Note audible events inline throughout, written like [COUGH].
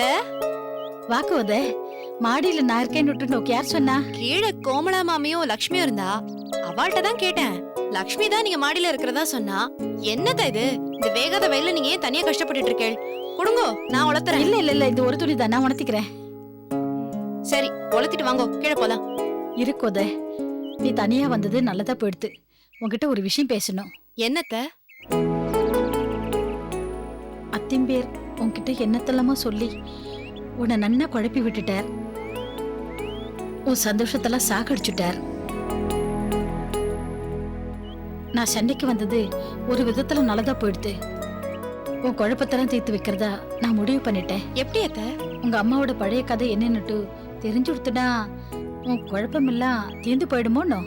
அத்த வாக்குவத மாடியில நான் இருக்கேன்னு விட்டு நோக்கி யார் சொன்னா? கீழே கோமலா மாமியும் லக்ஷ்மியும் இருந்தா? அவள்கிட்ட தான் கேட்டேன். லக்ஷ்மி தான் நீங்க மாடியில இருக்கிறதா சொன்னா? என்னத்த இது? இந்த வேகாத வெயில நீங்க ஏன் தனியா கஷ்டப்பட்டுட்டு இருக்கேள் கொடுங்கோ நான் உளத்துறேன். இல்ல இல்ல இல்ல இது ஒரு துணி தான் நான் உணர்த்திக்கிறேன். சரி உளத்திட்டு வாங்கோ கீழே போலாம். இருக்கோத நீ தனியா வந்தது நல்லதா போயிடுத்து. உன்கிட்ட ஒரு விஷயம் பேசணும். என்னத்த? அத்திம்பேர் உன்கிட்ட என்னத்தெல்லாமோ சொல்லி உன்னை நன்னா குழப்பி விட்டுட்டார். உன் சந்தோஷத்தெல்லாம் சாகடிச்சுட்டார். நான் சண்டைக்கு வந்தது ஒரு விதத்துல நல்லதா போயிடுது. உன் குழப்பத்தெல்லாம் தீர்த்து வைக்கிறதா நான் முடிவு பண்ணிட்டேன். எப்படி அத்த? உங்க அம்மாவோட பழைய கதை என்னன்னுட்டு தெரிஞ்சு கொடுத்துனா உன் குழப்பமெல்லாம் தீர்ந்து போயிடுமோன்னோ?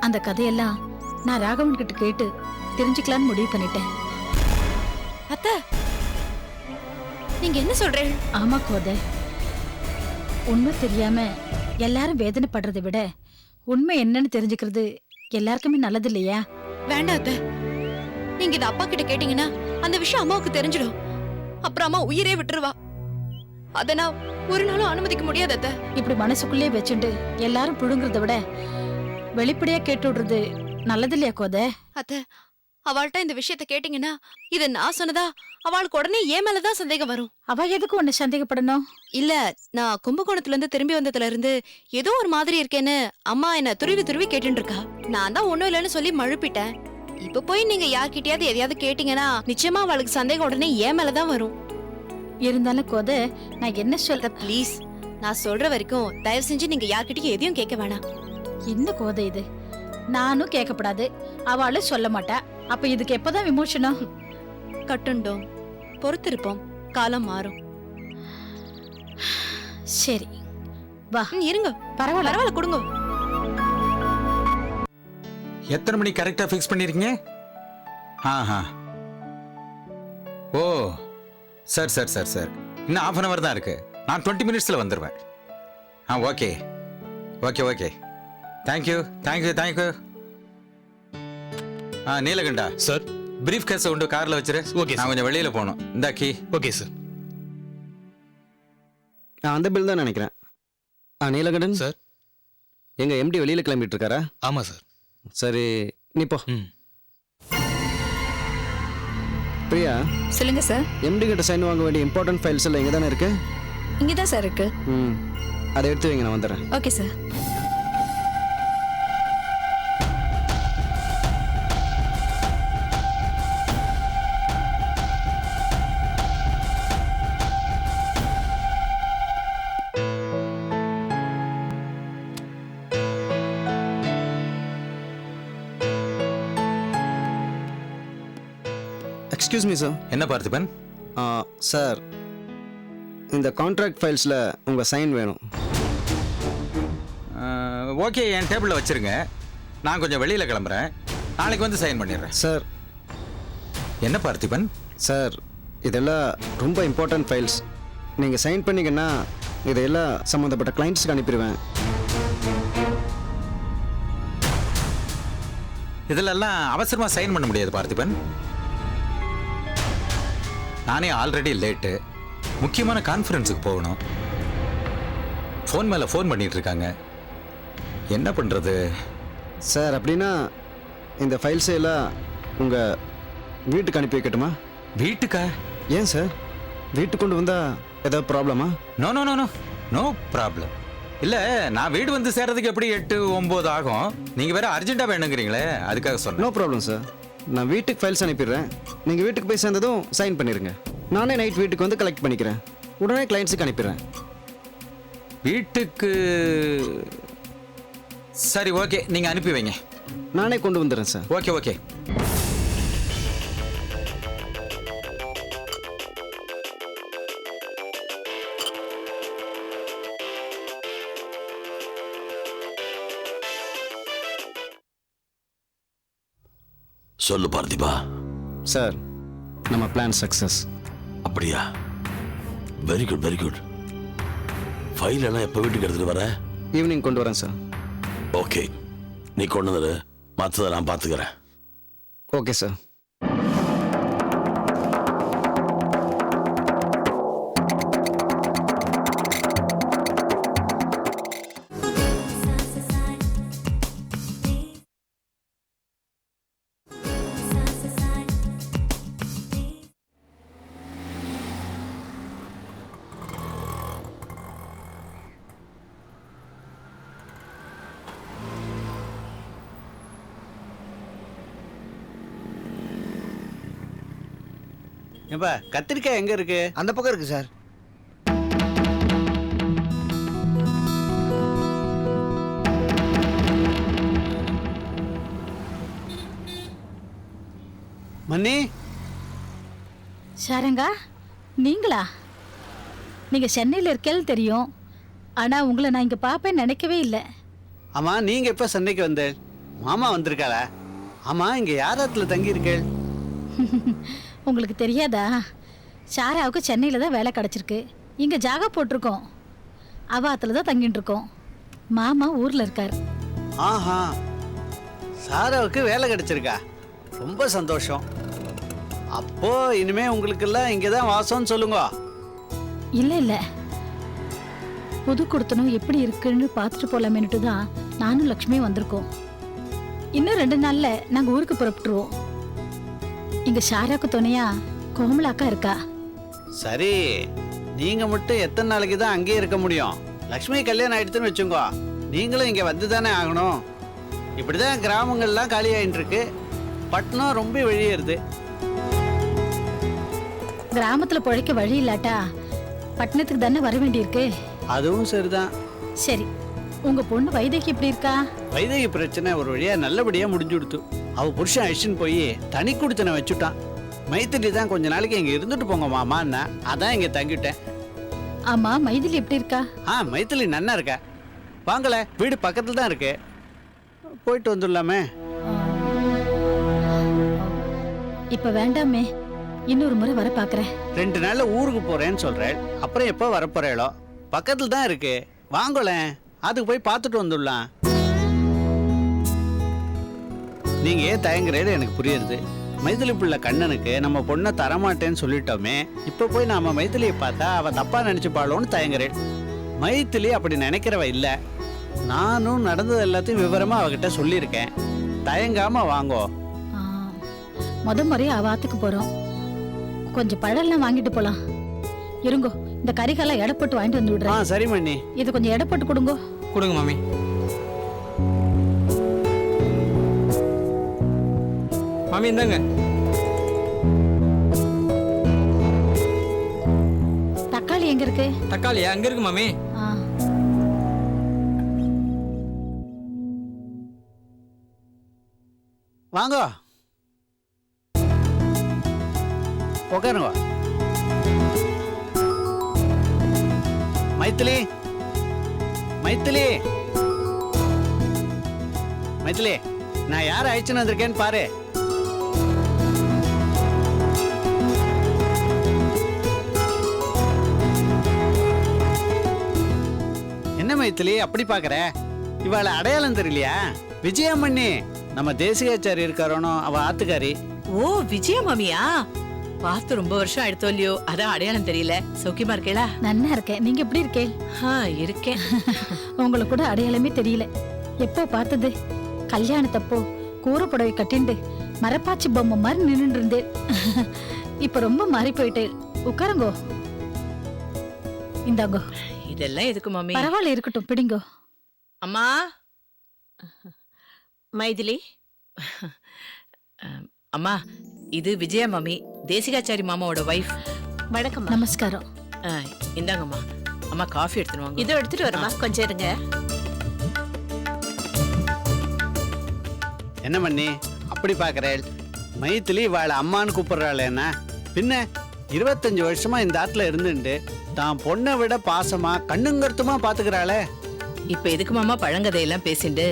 அந்த கதையெல்லாம் நான் ராகவன் கிட்ட கேட்டு தெரிஞ்சுக்கலான்னு முடிவு பண்ணிட்டேன். அத்த நீங்க என்ன சொல்றீங்க ஆமா கோத. உண்மை தெரியாம எல்லாரும் வேதனைப்படுறதை விட உண்மை என்னன்னு தெரிஞ்சுக்கிறது எல்லாருக்குமே நல்லது இல்லையா? வேண்டாம் அத்த. நீங்க இத அப்பா கிட்ட கேட்டீங்கன்னா அந்த விஷயம் அம்மாவுக்கு தெரிஞ்சிடும். அப்புறம் அம்மா உயிரே விட்டுருவா. அத நான் ஒரு நாளும் அனுமதிக்க முடியாது அத்த. இப்படி மனசுக்குள்ளே வச்சுட்டு எல்லாரும் புழுங்குறத விட வெளிப்படையா கேட்டு விடுறது நல்லது இல்லையா கோத? அத்த அவள்கிட்ட இந்த விஷயத்த கேட்டீங்கன்னா இத நான் சொன்னதா அவளுக்கு உடனே ஏன் மேலதான் சந்தேகம் வரும். அவ எதுக்கு உன்னை சந்தேகப்படணும்? இல்ல நான் கும்பகோணத்துல இருந்து திரும்பி வந்ததுல இருந்து ஏதோ ஒரு மாதிரி இருக்கேன்னு அம்மா என்ன துருவி துருவி கேட்டுட்டு இருக்கா நான் தான் ஒண்ணும் இல்லைன்னு சொல்லி மழுப்பிட்டேன். இப்ப போய் நீங்க யார்கிட்டயாவது எதையாவது கேட்டீங்கன்னா நிச்சயமா அவளுக்கு சந்தேகம் உடனே ஏன் மேலதான் வரும். இருந்தாலும் கோத நான் என்ன சொல்ற? ப்ளீஸ் நான் சொல்ற வரைக்கும் தயவு செஞ்சு நீங்க யார்கிட்டயும் எதையும் கேட்க வேணாம். என்ன கோதை இது? நானும் கேட்கப்படாது. அவளும் சொல்ல மாட்டா. அப்ப இதுக்கு எப்பதான் விமோசனம்? கட்டுண்டோம். பொறுத்திருப்போம். காலம் மாறும். சரி. வா. இருங்க. பரவாயில்ல. பரவாயில்ல கொடுங்க. எத்தனை மணி கரெக்டா ஃபிக்ஸ் பண்ணிருக்கீங்க? ஆஹா. ஓ. Sir sir sir sir. இன்னும் ஆஃப் அன் அவர் தான் இருக்கு. நான் டுவெண்ட்டி மினிட்ஸில் வந்துடுவேன் ஆ okay okay okay thank you thank you thank you ஆ நீலகண்டா. சார். பிரீஃப் கேஸை கொண்டு காரில் வச்சிரு. ஓகே நான் கொஞ்சம் வெளியில் போகணும். இந்தா கீ. Okay sir. ஆ, அந்த பில் தான் நினைக்கிறேன். ஆ நீலகண்டன்? சார். எங்க எம்டி வெளியில கிளம்பிட்டு இருக்காரா ஆமா சார். சரி நீ போ. ம். பிரியா? சொல்லுங்க சார். எம்டி கிட்ட சைன் வாங்க வேண்டிய இம்பார்ட்டன்ட் ஃபைல்ஸ் எல்லாம் இங்கே தானே இருக்கு? இங்கே தான் சார் இருக்கு. ம். அதை எடுத்து வைங்க நான் வந்துடுறேன். Okay sir. Excuse me sir என்ன பார்த்திபன்? சார் இந்த கான்ட்ராக்ட் ஃபைல்ஸில் உங்கள் சைன் வேணும். ஓகே என் டேபிளில் வச்சிருங்க. நான் கொஞ்சம் வெளியில் கிளம்புறேன். நாளைக்கு வந்து சைன் பண்ணிடுறேன். சார் என்ன பார்த்திபன்? சார் இதெல்லாம் ரொம்ப இம்பார்ட்டன்ட் ஃபைல்ஸ் நீங்கள் சைன் பண்ணீங்கன்னா இதையெல்லாம் சம்மந்தப்பட்ட கிளைண்ட்ஸ்க்கு அனுப்பிடுவேன். இதிலெல்லாம் அவசரமாக சைன் பண்ண முடியாது பார்த்திபன். நானே ஆல்ரெடி லேட்டு முக்கியமான கான்ஃபரன்ஸுக்கு போகணும். ஃபோன் மேலே ஃபோன் பண்ணிட்டு இருக்காங்க என்ன பண்ணுறது சார் அப்படின்னா இந்த ஃபைல்ஸை எல்லாம் உங்கள் வீட்டுக்கு அனுப்பி வைக்கட்டுமா? வீட்டுக்கா? ஏன் சார்? வீட்டுக்கு கொண்டு வந்தால் ஏதாவது ப்ராப்ளமா no no no no no problem இல்லை நான் வீடு வந்து சேர்றதுக்கு எப்படி எட்டு ஒம்பது ஆகும்? நீங்கள் வேற அர்ஜென்ட்டாக வேணுங்கிறீங்களே அதுக்காக சொன்னேன். நோ ப்ராப்ளம் சார் நான் வீட்டுக்கு ஃபைல்ஸ் அனுப்பிடுறேன். நீங்கள் வீட்டுக்கு போய் சேர்ந்ததும் சைன் பண்ணிடுங்க நானே நைட் வீட்டுக்கு வந்து கலெக்ட் பண்ணிக்கிறேன். உடனே கிளைண்ட்ஸுக்கு அனுப்பிடுறேன். வீட்டுக்கு சரி ஓகே நீங்கள் அனுப்பி வைங்க. நானே கொண்டு வந்துடுறேன் சார் ஓகே ஓகே சொல்லு பார்த்திபா. சார் நம்ம பிளான் சக்ஸஸ் அப்படியா? Very good very good file எல்லாம் எப்போ வீட்டுக்கு எடுத்துட்டு வர? ஈவினிங் கொண்டு வரேன் சார். ஓகே நீ கொண்டு வந்துடு மற்றதை நான் பார்த்துக்கிறேன். ஓகே சார் ஏப்பா கத்திரிக்காய் எங்க இருக்கு? அந்த பக்கம் இருக்கு சார். மன்னி? சாரங்கா நீங்களா? நீங்க சென்னையில் இருக்கேன்னு தெரியும். ஆனா உங்களை நான் இங்க பார்ப்பேன்னு நினைக்கவே இல்லை. ஆமா நீங்க எப்ப சென்னைக்கு வந்தேள் மாமா வந்திருக்காளா ஆமா இங்க யாராத்துல தங்கி இருக்கேள் [LAUGHS] உங்களுக்கு தெரியாதா? சாராவுக்கு சென்னையில் தான் வேலை கிடச்சிருக்கு. இங்கே ஜாகா போட்டிருக்கோம். அவாத்தில் தான் தங்கிட்டு இருக்கோம் மாமா ஊரில் இருக்கார். ஆஹா. சாராவுக்கு வேலை கிடைச்சிருக்கா. ரொம்ப சந்தோஷம். அப்போ இனிமே உங்களுக்கெல்லாம் இங்கே தான் வாசம்னு சொல்லுங்க. இல்லை இல்லை. புது கொடுத்தனும் எப்படி இருக்குன்னு பார்த்துட்டு போலாமேன்னுட்டு தான் நானும் லக்ஷ்மியும் வந்திருக்கோம். இன்னும் ரெண்டு நாள்ல நாங்கள் ஊருக்கு புறப்பட்டுருவோம். இங்க ஷாராக்கு துணையா கோமலாக்கா இருக்கா? சரி நீங்க மட்டும் எத்தனை நாளைக்கு தான் அங்கேயே இருக்க முடியும்? லக்ஷ்மி கல்யாணம் ஆயிடுச்சுன்னு வச்சுக்கோ. நீங்களும் இங்க வந்து தானே ஆகணும். இப்படிதான் கிராமங்கள்லாம் காலி ஆயிட்டு இருக்கு பட்டணம் ரொம்ப வெளியேறுது. கிராமத்துல பிழைக்க வழி இல்லாட்டா பட்டணத்துக்கு தானே வர வேண்டியிருக்கு? அதுவும் சரிதான். சரி. உங்க பொண்ணு வைதேகி எப்படி இருக்கா? வைதேகி பிரச்சனை ஒரு வழியா நல்லபடியா முடிஞ்சு கொடுத்து அவ புருஷன் அழிச்சுன்னு போய் தனி குடித்தனை வச்சுட்டான். மைத்திரி தான் கொஞ்ச நாளைக்கு இங்க இருந்துட்டு போங்க மாமான்னா அதான் இங்க தங்கிட்டேன். ஆமா மைதிலி எப்படி இருக்கா? ஆ மைத்திலி நன்னா இருக்கா? வாங்கல வீடு பக்கத்துல தான் இருக்கு. போயிட்டு வந்துடலாமே. இப்ப வேண்டாமே இன்னொரு முறை வர பாக்குறேன். ரெண்டு நாள்ல ஊருக்கு போறேன்னு சொல்றேன் அப்புறம் எப்போ வரப்போறேளோ? பக்கத்துல தான் இருக்கு. வாங்கலேன் அதுக்கு போய் பார்த்துட்டு வந்துடலாம். நீங்க ஏன் தயங்குறது எனக்கு புரியுது. மைதிலி பிள்ளை கண்ணனுக்கு நம்ம பொண்ணை தரமாட்டேன்னு சொல்லிட்டோமே இப்ப போய் நாம மைதிலியை பார்த்தா அவ தப்பா நினைச்சுப்பாளோன்னு தயங்குறேன். மைத்திலி அப்படி நினைக்கிறவ இல்ல. நானும் நடந்தது எல்லாத்தையும் விவரமா அவகிட்ட சொல்லியிருக்கேன். தயங்காம வாங்கோ. முத முறையா அவாத்துக்கு போறோம். கொஞ்சம் பழம்லாம் வாங்கிட்டு போலாம். இருங்கோ. இந்த கறிகெல்லாம் எடை போட்டு வாங்கிட்டு வந்து விடுறேன். சரி மண்ணி இது கொஞ்சம் எடை போட்டு கொடுங்க. கொடுங்க மாமி. மாமி இந்தாங்க. தக்காளி எங்க இருக்கு? தக்காளி அங்க இருக்கு மாமி. ஆ, வாங்க. உட்காருங்க மைத்திலி. மைத்திலி. மைத்திலி நான் யார் அழைச்சுன்னு வந்திருக்கேன்னு பாரு. என்ன மைத்திலி அப்படி பாக்குற? இவாள அடையாளம் தெரியலையா? விஜயமண்ணி நம்ம தேசிகாச்சாரி இருக்காரோனோ அவ ஆத்துக்காரி. ஓ விஜயமாமியா? பார்த்து ரொம்ப வருஷம் ஆயிடுத்தோ இல்லையோ? அதான் அடையாளம் தெரியல. சௌக்கியமா இருக்கேளா? நன்னா இருக்கேன். நீங்க எப்படி இருக்கேன் ஆ இருக்கேன். [LAUGHS] உங்களை கூட அடையாளமே தெரியல. எப்போ பார்த்தது? கல்யாணத்தப்போ கூரை புடவை கட்டிண்டு மரப்பாச்சி பொம்மை மாதிரி நின்னுட்டு இருந்தேன் [LAUGHS] இப்ப ரொம்ப மாறி போயிட்டேன் உட்காருங்கோ. இந்தாங்கோ. இதெல்லாம் எதுக்கு மாமி? பரவாயில்ல இருக்கட்டும். பிடிங்கோ. அம்மா? மைதிலி? அம்மா இது விஜயா மாமி. தேசிகாச்சாரி மாமாவோட வைஃப் வணக்கம் நமஸ்காரம். இந்தாங்கம்மா. அம்மா காஃபி எடுத்துன்னு வாங்க. இதோ எடுத்துட்டு வரமா கொஞ்சம் இருங்க. என்ன பண்ணி அப்படி பாக்குறேன் மைத்திலி இவாள அம்மான்னு கூப்பிடுறாளேன்னா பின்ன இருபத்தஞ்சு வருஷமா இந்த ஆத்துல இருந்துட்டு தான் பொண்ணை விட பாசமா கண்ணுங்கருத்துமா பாத்துக்கிறாளே. இப்ப எதுக்கு மாமா பழங்கதையெல்லாம் பேசிண்டு?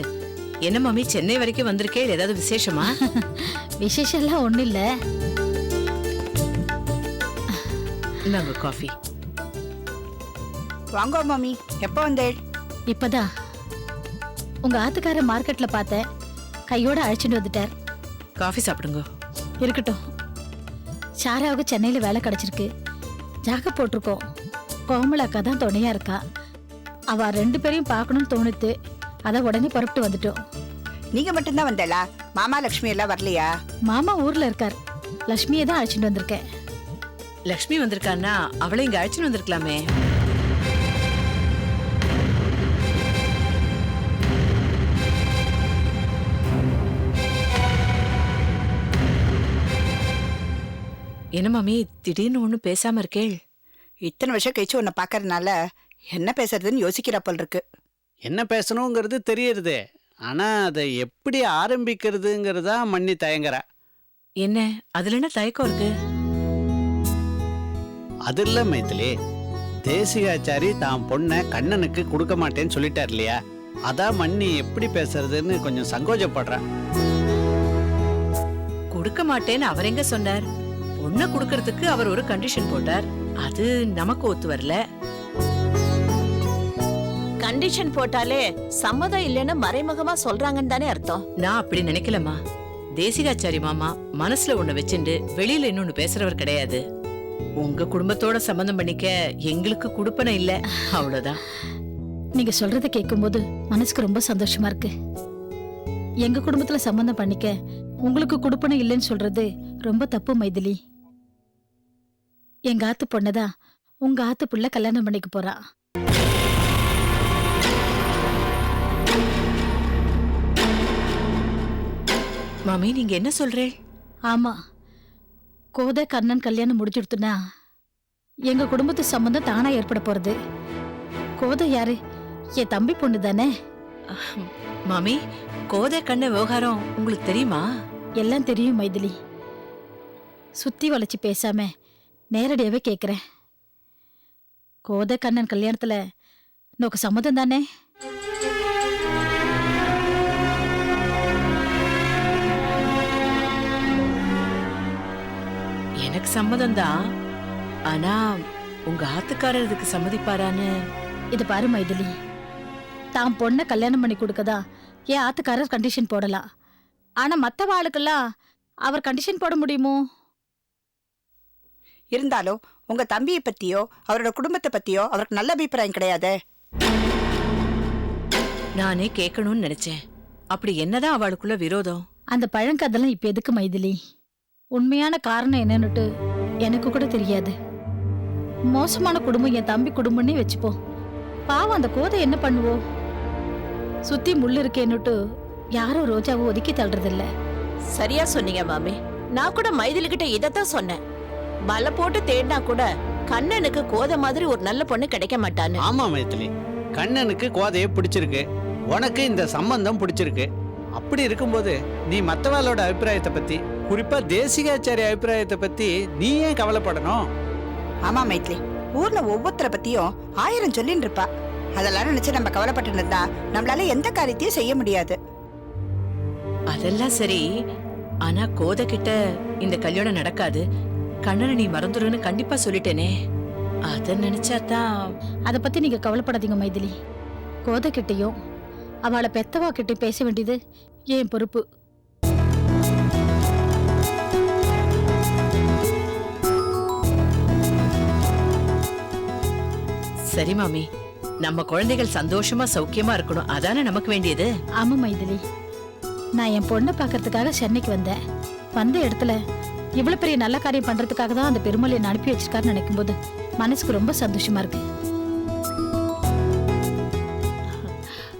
என்ன மாமி சென்னை வரைக்கும் வந்திருக்கே ஏதாவது விசேஷமா? [LAUGHS] விசேஷம் எல்லாம் ஒண்ணும் இல்ல இந்தாங்க காஃபி. வாங்கோ மாமி எப்போ வந்தேள் இப்பதான் உங்க ஆத்துக்கார மார்க்கெட்ல பார்த்தேன் கையோட அழைச்சிட்டு வந்துட்டார். காஃபி சாப்பிடுங்க. இருக்கட்டும். சாராவுக்கு சென்னையில வேலை கிடைச்சிருக்கு. ஜாக போட்டிருக்கோம். கோமலாக்கா தான் துணையா இருக்கா. அவ ரெண்டு பேரையும் பார்க்கணும்னு தோணுத்து அத உடனே புறப்பட்டு வந்துட்டோம். நீங்க மட்டும்தான் வந்தேளா? மாமா லட்சுமி எல்லாம் வரலையா? மாமா ஊர்ல இருக்கார். லக்ஷ்மியை தான் அழைச்சிட்டு வந்திருக்கேன். லக்ஷ்மி வந்திருக்கான்னா அவளை இங்க அழைச்சின்னு வந்திருக்கலாமே. என்ன மாமி திடீர்னு ஒண்ணும் பேசாம இருக்கேள்? இத்தனை வருஷம் கழிச்சு உன்னை பார்க்கறதுனால என்ன பேசுறதுன்னு யோசிக்கிறா போல் இருக்கு. என்ன பேசணுங்கிறது தெரியறது. ஆனா அதை எப்படி ஆரம்பிக்கிறதுங்கிறதா மண்ணி தயங்குறா. என்ன? அதுல என்ன தயக்கம் இருக்கு? அது இல்ல மைத்திலி தேசிகாச்சாரி தான் பொண்ணை கண்ணனுக்கு கொடுக்க மாட்டேன்னு சொல்லிட்டார் இல்லையா? அதான் மண்ணி எப்படி பேசுறதுன்னு கொஞ்சம் சங்கோஜப்படுறா கொடுக்க மாட்டேன்னு அவர் எங்க சொன்னார்? பொண்ணை கொடுக்கறதுக்கு அவர் ஒரு கண்டிஷன் போட்டார். அது நமக்கு ஒத்து வரல. கண்டிஷன் போட்டாலே சம்மதம் இல்லைன்னு மறைமுகமா சொல்றாங்கன்னு தானே அர்த்தம். நான் அப்படி நினைக்கலம்மா. தேசிகாச்சாரி மாமா மனசுல ஒண்ணு வச்சுண்டு வெளியில இன்னொன்னு பேசுறவர் கிடையாது. உங்க குடும்பத்தோட சம்பந்தம் பண்ணிக்க எங்களுக்கு குடுப்பனை இல்ல. அவ்வளவுதான். நீங்க சொல்றத கேட்கும்போது மனசுக்கு ரொம்ப சந்தோஷமா இருக்கு. எங்க குடும்பத்துல சம்பந்தம் பண்ணிக்க உங்களுக்கு கொடுப்பனை இல்லைன்னு சொல்றது ரொம்ப தப்பு மைதிலி. எங்க ஆத்து பொண்ணதான் உங்க ஆத்து புள்ள கல்யாணம் பண்ணிக்க போறா. மாமி நீங்க என்ன சொல்றே? ஆமா. கோதை கண்ணன் கல்யாணம் முடிச்சுடுத்துனா எங்க குடும்பத்து சம்பந்தம் தானா ஏற்பட போறது? கோதை யாரு? என் தம்பி பொண்ணு தானே? மாமி கோதை கண்ண விவகாரம் உங்களுக்கு தெரியுமா? எல்லாம் தெரியும் மைதிலி. சுத்தி வளைச்சு பேசாம நேரடியாவே கேக்குறேன். கோதை கண்ணன் கல்யாணத்துல நோக்கு சம்மதம் தானே? எனக்கு சம்மதம் தான் ஆனா உங்க ஆத்துக்காரர் இதுக்கு சம்மதிப்பாரான்னு? இது பாரு மைதிலி. தான் பொண்ணை கல்யாணம் பண்ணி கொடுக்கதா ஏன் ஆத்துக்காரர் கண்டிஷன் போடலாம். ஆனா மத்த ஆளுக்கெல்லாம் அவர் கண்டிஷன் போட முடியுமோ? இருந்தாலும் உங்க தம்பியை பத்தியோ அவரோட குடும்பத்தை பத்தியோ அவருக்கு நல்ல அபிப்பிராயம் கிடையாதே? நானே கேட்கணும்னு நினைச்சேன். அப்படி என்னதான் அவளுக்குள்ள விரோதம்? அந்த பழங்கதெல்லாம் இப்ப எதுக்கு மைதிலி? உண்மையான காரணம் என்னன்னுட்டு எனக்கு கூட தெரியாது. மோசமான குடும்பம் என் தம்பி குடும்பம்னே வச்சுப்போம் பாவம் அந்த கோதை என்ன பண்ணுவோம் சுத்தி முள்ளு இருக்கேன்னுட்டு யாரும் ரோஜாவை ஒதுக்கி தள்ளுறதில்ல. சரியா சொன்னீங்க மாமி. நான் கூட மைதிலி கிட்ட இதத்தான் சொன்னேன். பல போட்டு தேடினா கூட கண்ணனுக்கு கோதை மாதிரி ஒரு நல்ல பொண்ணு கிடைக்க மாட்டான்னு. ஆமா மைத்திலி கண்ணனுக்கு கோதையை பிடிச்சிருக்கு. உனக்கு இந்த சம்பந்தம் பிடிச்சிருக்கு. அப்படி இருக்கும்போது நீ மத்தவாளோட அபிப்பிராயத்தை பத்தி குறிப்பா தேசிகாச்சாரி அபிப்பிராயத்தை பத்தி நீ ஏன் கவலைப்படணும்? ஆமா மைத்லி. ஊர்ல ஒவ்வொருத்தரை பத்தியும் ஆயிரம் சொல்லின்னு இருப்பா அதெல்லாம் நினைச்சு நம்ம கவலைப்பட்டு இருந்தா நம்மளால எந்த காரியத்தையும் செய்ய முடியாது. அதெல்லாம் சரி. ஆனா கோதை கிட்ட இந்த கல்யாணம் நடக்காது. கண்ணனை நீ மறந்துடுன்னு கண்டிப்பா சொல்லிட்டேனே. அத நினைச்சாதான் அதை பத்தி நீங்க கவலைப்படாதீங்க மைதிலி. கோதை கிட்டயும் அவளை பெத்தவா கிட்ட பேச வேண்டியது என் பொறுப்பு. சரி மாமி. நம்ம குழந்தைகள் சந்தோஷமா சௌக்கியமா இருக்கணும். அதானே நமக்கு வேண்டியது? ஆமா மைதிலி. நான் என் பொண்ணை பார்க்கறதுக்காக சென்னைக்கு வந்தேன். வந்த இடத்துல இவ்வளவு பெரிய நல்ல காரியம் பண்றதுக்காக தான் அந்த பெருமாள் என்னை அனுப்பி வச்சிருக்காருன்னு நினைக்கும்போது மனசுக்கு ரொம்ப சந்தோஷமா இருக்கு.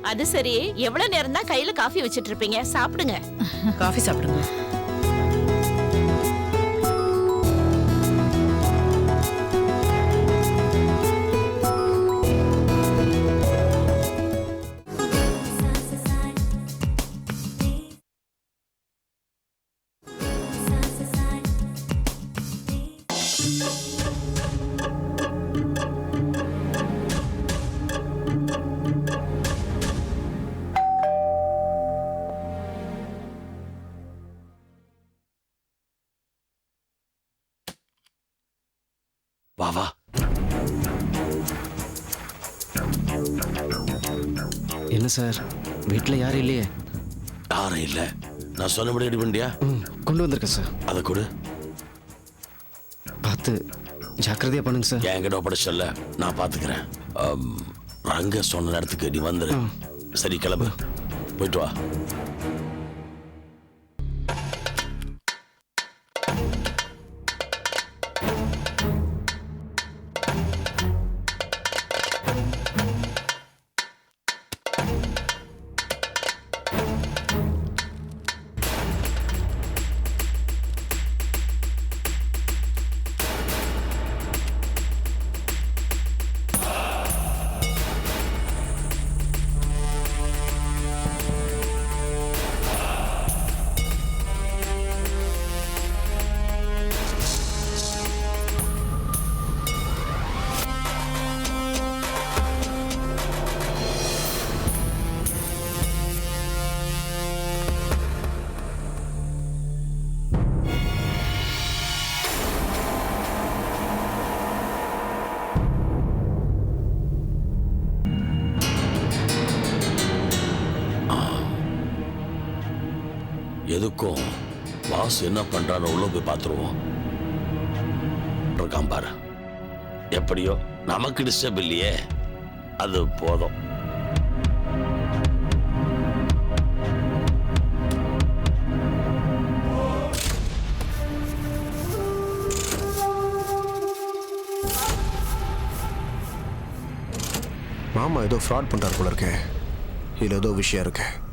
அது சரி. எவ்வளவு நேரம் தான் கையில காஃபி வச்சிட்டு இருப்பீங்க? சாப்பிடுங்க. காஃபி சாப்பிடுங்க. சார். வீட்டில் யாரும் இல்லையே. யாரும் இல்ல. நான் சொன்னபடி ரெடி பண்ணியா ம் கொண்டு வந்திருக்கேன் சார். அதை கொடு. பார்த்து ஜாக்கிரதையாக பண்ணுங்க சார். என்கிட்ட ஒப்படைச்சல நான் பாத்துக்கிறேன் அம், ரங்க சொன்ன நேரத்துக்கு நீ வந்துரு. சரி கிளம்பு. போயிட்டு வா. பாஸ் என்ன பண்றாரு உள்ள போய் பார்த்துருவோம். இருக்கான் பாரு. எப்படியோ நமக்கு டிஸ்டர்ப் இல்லையே. அது போதும். மாமா ஏதோ ஃப்ராட் பண்ணுறாரு போல இருக்கேன் இதுல ஏதோ விஷயம் இருக்கேன்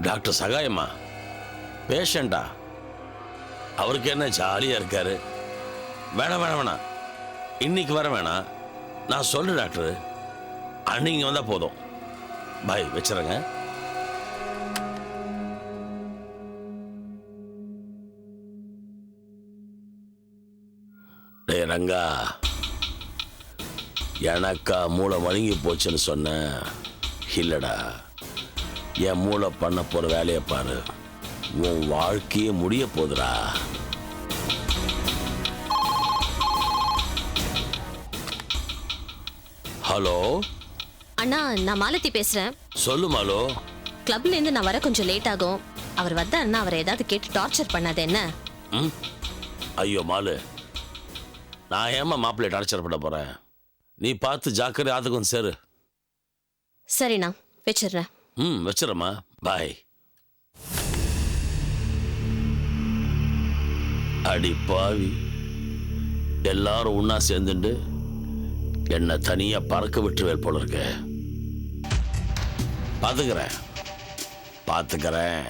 டாக்டர் சகாயம்மா. பேஷண்டா. அவருக்கு என்ன ஜாலியாக இருக்காரு? வேணாம் வேணாம் வேணாம். இன்னைக்கு வர வேணாம். நான் சொல்கிறேன் டாக்டர். அன்னைக்கு வந்தால் போதும். பாய் வச்சுருங்க. டேய் ரங்கா. எனக்கா மூளை வழுங்கி போச்சுன்னு சொன்னேன் இல்லைடா. என் மூளை பண்ண போற வேலையை பாரு. உன் வாழ்க்கையே முடிய போகுதுடா ஹலோ? அண்ணா நான் மாலதி பேசுறேன். சொல்லு மாலு. கிளப்ல இருந்து நான் வர கொஞ்சம் லேட் ஆகும். அவர் வந்தாருன்னா அவரை ஏதாவது கேட்டு டார்ச்சர் பண்ணாத என்ன? ம்? ஐயோ மாலு. நான் ஏமா மாப்பிள்ளை டார்ச்சர் பண்ண போறேன்? நீ பார்த்து ஜாக்கிரதை ஆத்துக்கும் சேரு. சரிண்ணா வச்சிடுறேன். ம் வச்சிடறேம்மா. பாய் அடி பாவி. எல்லாரும் ஒன்றா சேர்ந்துண்டு என்னை தனியாக பறக்க விட்டுருவேல் போல இருக்க. பார்த்துக்கிறேன் பார்த்துக்கிறேன்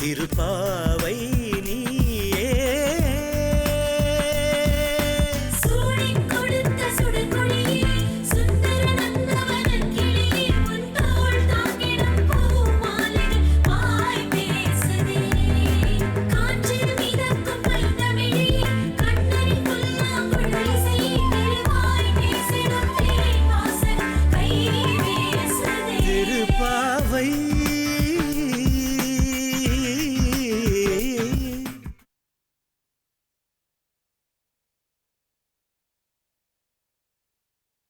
திருப்பாவை